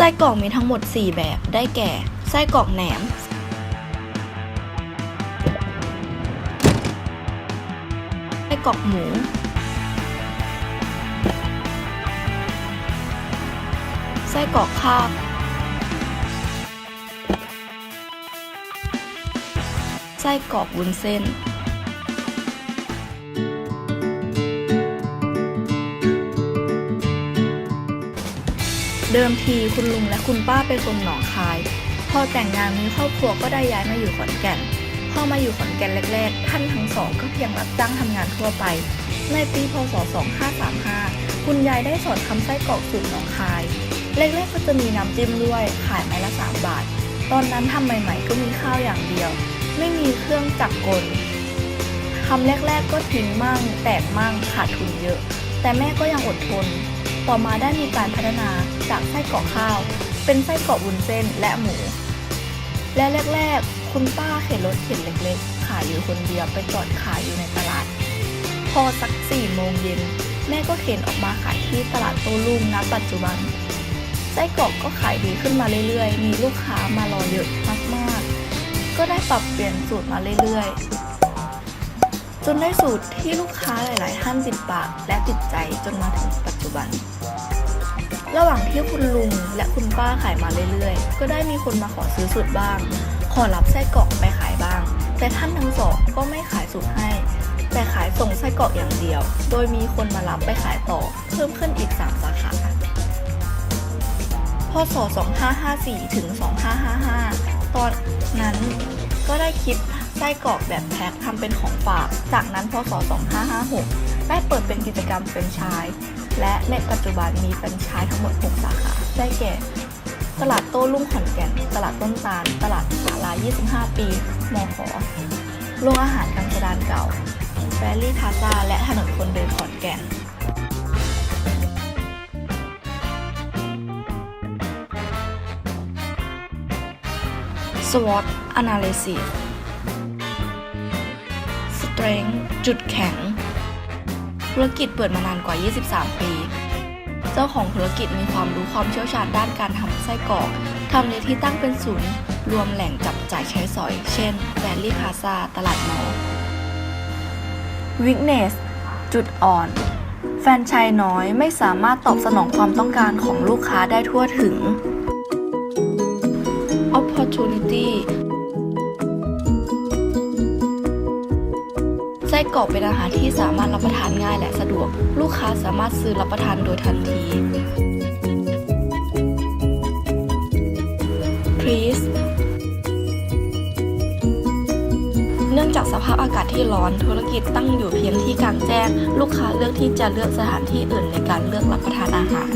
ไส้กรอกมีทั้งหมด 4 แบบได้แก่ ไส้กรอกแหนม ไส้กรอกหมู ไส้กรอกข้าวไส้กรอกวุ้นเส้น เดิมทีคุณลุงและคุณป้าเป็นคนหนองคาย พอแต่งงานมีครอบครัวก็ได้ย้ายมาอยู่ขอนแก่น พอมาอยู่ขอนแก่นแรกๆ ท่านทั้งสองก็เพียงรับจ้างทำงานทั่วไป ในปีพศ 2535 คุณยายได้สอนทำไส้กรอกสูตรหนองคาย แรกๆก็จะมีน้ำจิ้มด้วย ขายไม้ละ 3 บาท ตอนนั้นทำใหม่ๆ ก็มีข้าวอย่างเดียว ไม่มีเครื่องจักรกลทำแรกๆก็ทิ้งมั่ง แตกมั่งขาดทุนเยอะ แต่แม่ก็ยังอดทน ต่อมาได้มีการพัฒนาจากไส้กรอกข้าว เป็นไส้กรอกวุ้นเส้นและหมู และแรกๆ คุณป้าเข็นรถเข็นเล็กๆ ขายอยู่คนเดียวไปจอดขายอยู่ในตลาด พอสักสี่โมงเย็นแม่ก็เข็นออกมาขายที่ตลาดโต้รุ่งณปัจจุบันไส้กรอกก็ขายดีขึ้นมาเรื่อยๆ มีลูกค้ามารอเยอะมากๆ ก็ได้ปรับเปลี่ยนสูตรมาเรื่อยๆ นได้สูตรที่ลูกค้าหลาย ๆ ท่านติดปากและติดใจจนมาถึงปัจจุบัน ระหว่างที่คุณลุงและคุณป้าขายมาเรื่อย ๆ ก็ได้มีคนมาขอซื้อสูตรบ้าง ขอรับไส้กรอกไปขายบ้าง แต่ท่านทั้งสองก็ไม่ขายสูตรให้ แต่ขายส่งไส้กรอกอย่างเดียว โดยมีคนมารับไปขายต่อ เพิ่มขึ้นอีก 3 สาขาพศ 2554 ถึง 2555 ตอนนั้น ก็ได้คิดไส้กรอกแบบแพ็คทำเป็นของฝาก จากนั้นพศ 2556 ได้เปิดเป็นกิจกรรมแฟรนไชส์และในปัจจุบันมีแฟรนไชส์ทั้งหมด 6 สาขา ได้แก่ ตลาดโต้รุ่งขอนแก่น ตลาดต้นตาล ตลาดสาลา 25 ปีมขโรงอาหารกังสดานเก่า แฟรี่พาซาและถนนคนเดินขอนแก่น SWOT Analysis Strength จุดแข็ง ธุรกิจเปิดมานานกว่า 23 ปี เจ้าของธุรกิจมีความรู้ความเชี่ยวชาญด้านการทำไส้กรอกทำเลที่ตั้งเป็นศูนย์ รวมแหล่งจับจ่ายใช้สอย เช่นแ a ลลี่พาซาตลาดมอ Weakness จุดอ่อน แฟนชส์น้อยไม่สามารถตอบสนองความต้องการของลูกค้าได้ทั่วถึง Opportunity ไส้กรอกเป็นอาหารที่สามารถรับประทานง่ายและสะดวก ลูกค้าสามารถซื้อรับประทานโดยทันที Please เนื่องจากสภาพอากาศที่ร้อนธุรกิจตั้งอยู่เพียงที่กลางแจ้ง ลูกค้าเลือกที่จะเลือกสถานที่อื่นในการเลือกรับประทานอาหาร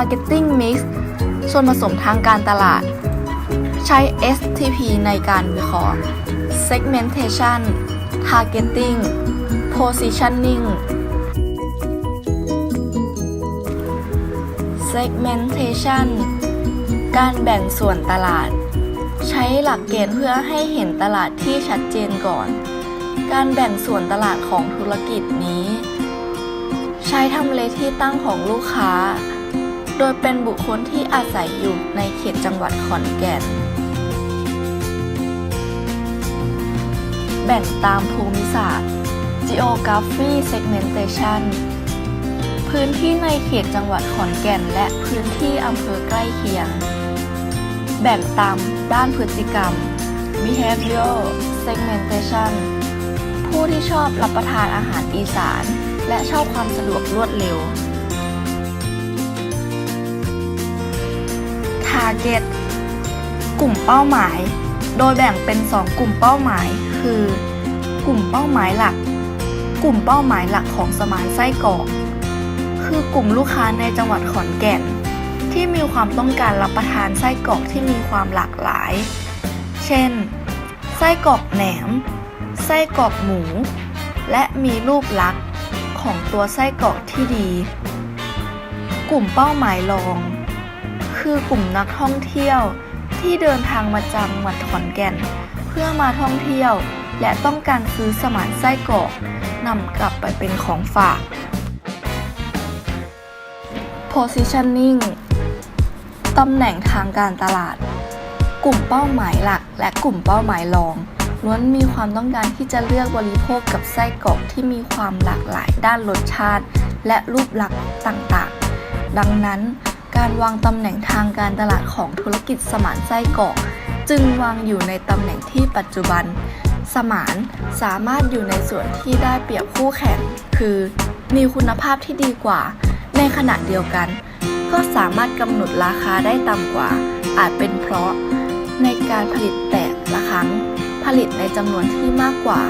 Marketing Mix ส่วนผสมทางการตลาด ใช้ STP ในการวิเคราะห์ Segmentation Targeting Positioning Segmentation การแบ่งส่วนตลาด ใช้หลักเกณฑ์เพื่อให้เห็นตลาดที่ชัดเจนก่อน การแบ่งส่วนตลาดของธุรกิจนี้ ใช้ทำเลที่ตั้งของลูกค้า โดยเป็นบุคคลที่อาศัยอยู่ในเขตจังหวัดขอนแก่น แบ่งตามภูมิศาสตร์ Geography Segmentation พื้นที่ในเขตจังหวัดขอนแก่น และพื้นที่อำเภอใกล้เคียง แบ่งตามด้านพฤติกรรม Behavioral Segmentation ผู้ที่ชอบรับประทานอาหารอีสาน และชอบความสะดวกรวดเร็ว Target กลุ่มเป้าหมาย โดยแบ่งเป็น 2 กลุ่มเป้าหมาย คือ กลุ่มเป้าหมายหลัก กลุ่มเป้าหมายหลักของสมานไส้กรอก คือกลุ่มลูกค้าในจังหวัดขอนแก่น ที่มีความต้องการรับประทานไส้กรอกที่มีความหลากหลาย เช่น ไส้กรอกแหนม ไส้กรอกหมู และมีรูปลักษณ์ของตัวไส้กรอกที่ดี กลุ่มเป้าหมายรอง คือกลุ่มนักท่องเที่ยวที่เดินทางมาจังหวัดขอนแก่น เพื่อมาท่องเที่ยว และต้องการซื้อสมานไส้กรอกนำกลับไปเป็นของฝาก positioning ตำแหน่งทางการตลาด กลุ่มเป้าหมายหลัก และกลุ่มเป้าหมายรองล้วนมีความต้องการที่จะเลือกบริโภคกับไส้กรอกที่มีความหลากหลายด้านรสชาติ และรูปลักษณ์ต่างๆ ดังนั้น การวางตำแหน่งทางการตลาดของธุรกิจสมานไส้กรอก จึงวางอยู่ในตำแหน่งที่ปัจจุบัน สมานสามารถอยู่ในส่วนที่ได้เปรียบคู่แข่ง คือ มีคุณภาพที่ดีกว่า ในขณะเดียวกัน ก็สามารถกำหนดราคาได้ต่ำกว่า อาจเป็นเพราะ ในการผลิตแต่ละครั้ง ผลิตในจำนวนที่มากกว่า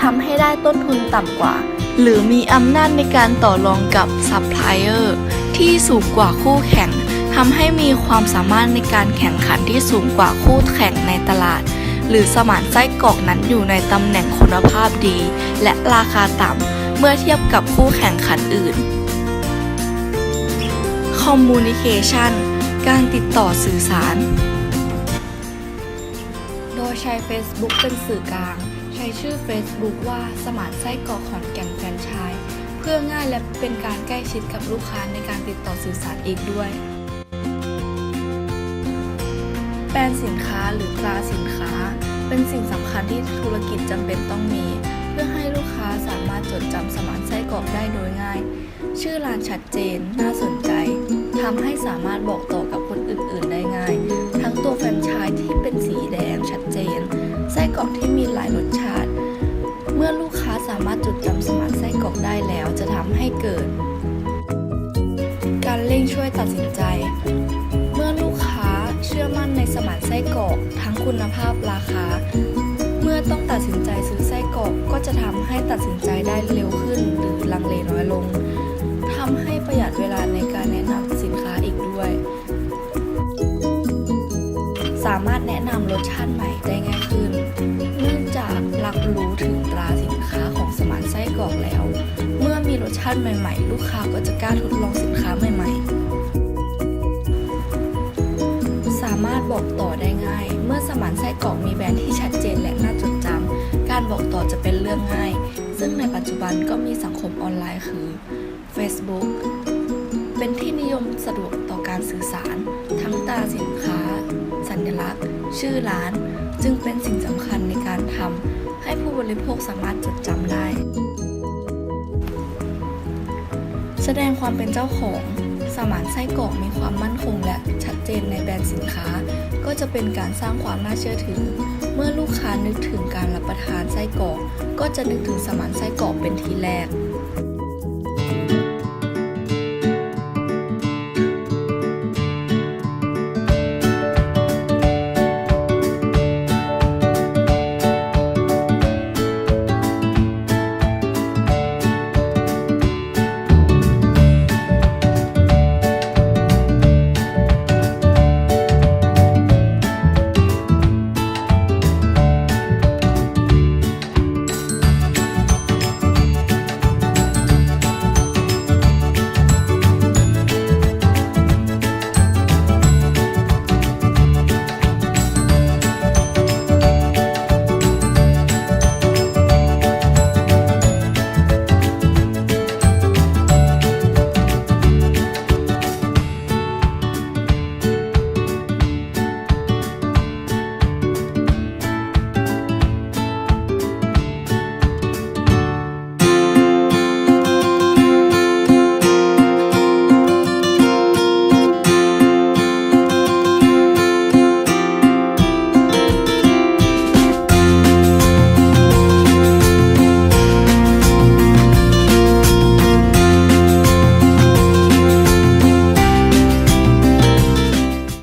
ทำให้ได้ต้นทุนต่ำกว่า หรือมีอำนาจในการต่อรองกับซัพพลายเออร์ ที่สูงกว่าคู่แข่งทำให้มีความสามารถในการแข่งขันที่สูงกว่าคู่แข่งในตลาด หรือสมานไส้กรอกนั้นอยู่ในตำแหน่งคุณภาพดี และราคาต่ำเมื่อเทียบกับคู่แข่งขันอื่น Communication การติดต่อสื่อสาร โดยใช้ Facebook เป็นสื่อกลาง ใช้ชื่อ Facebook ว่าสมานไส้กรอกขอนแก่นแฟรนไชส์ พื่อง่ายและเป็นการใกล้ชิดกับลูกค้าในการติดต่อสื่อสารอีกด้วย แบรนด์สินค้าหรือตราสินค้า เป็นสิ่งสำคัญที่ธุรกิจจำเป็นต้องมี เพื่อให้ลูกค้าสามารถจดจำสมานไส้กรอกได้โดยง่าย ชื่อร้านชัดเจน น่าสนใจทำให้สามารถบอกต่อกับคนอื่น ๆ ได้ง่าย ทั้งตัวแฟรนไชส์ที่เป็นสีแดงชัดเจน ไส้กรอกที่มีหลายรสชาติ เมื่อลูกค้าสามารถจดจำสมาน ไส้กรอกได้แล้วจะทำให้เกิด การเร่งช่วยตัดสินใจ เมื่อลูกค้าเชื่อมั่นในสมานไส้กรอกทั้งคุณภาพราคา เมื่อต้องตัดสินใจซื้อไส้กรอกก็จะทำให้ตัดสินใจได้เร็วขึ้นหรือลังเลน้อยลงทำให้ประหยัดเวลาในการแนะนำ ติใหม่ ๆ ลูกค้าก็จะกล้าทดลองสินค้าใหม่ ๆ สามารถบอกต่อได้ง่าย เมื่อสมานไส้กรอกมีแบรนด์ที่ชัดเจนและน่าจดจำการบอกต่อจะเป็นเรื่องง่าย ซึ่งในปัจจุบันก็มีสังคมออนไลน์คือ Facebook เป็นที่นิยมสะดวกต่อการสื่อสาร ทั้งตราสินค้า สัญลักษณ์ ชื่อร้าน จึงเป็นสิ่งสำคัญในการทำให้ผู้บริโภคสามารถจดจำได้ แสดงความเป็นเจ้าของสมานไส้กรอกมีความมั่นคงและชัดเจนในแบรนด์สินค้า ก็จะเป็นการสร้างความน่าเชื่อถือ เมื่อลูกค้านึกถึงการรับประทานไส้กรอก ก็จะนึกถึงสมานไส้กรอกเป็นทีแรก